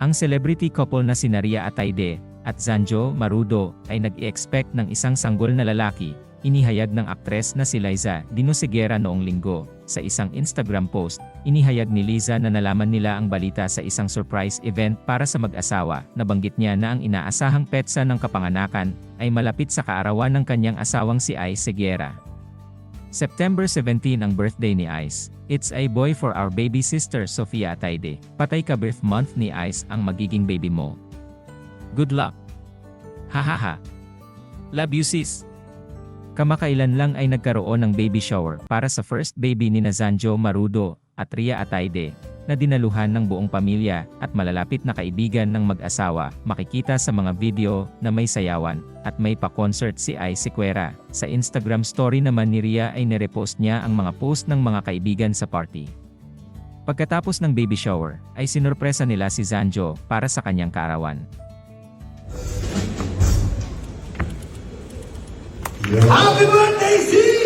Ang celebrity couple na si Naria Ataide at Zanjo Marudo ay nag-i-expect ng isang sanggol na lalaki, inihayag ng aktres na si Liza Dinosegera noong linggo. Sa isang Instagram post, inihayag ni Liza na nalaman nila ang balita sa isang surprise event para sa mag-asawa. Nabanggit niya na ang inaasahang petsa ng kapanganakan ay malapit sa kaarawan ng kanyang asawang si Ice Segera. September 17 ang birthday ni Ice. It's a boy for our baby sister Sofia Ataide. Patay ka birth month ni Ice ang magiging baby mo. Good luck. Hahaha. Love you sis. Kamakailan lang ay nagkaroon ng baby shower para sa first baby ni Nazanjo Marudo at Ria Ataide na dinaluhan ng buong pamilya at malalapit na kaibigan ng mag-asawa makikita sa mga video na may sayawan at may pa-concert si Ai Sequera. Sa Instagram story naman ni Ria ay nirepost niya ang mga post ng mga kaibigan sa party. Pagkatapos ng baby shower, ay sinurpresa nila si Zanjo para sa kanyang kaarawan. Happy birthday, Z!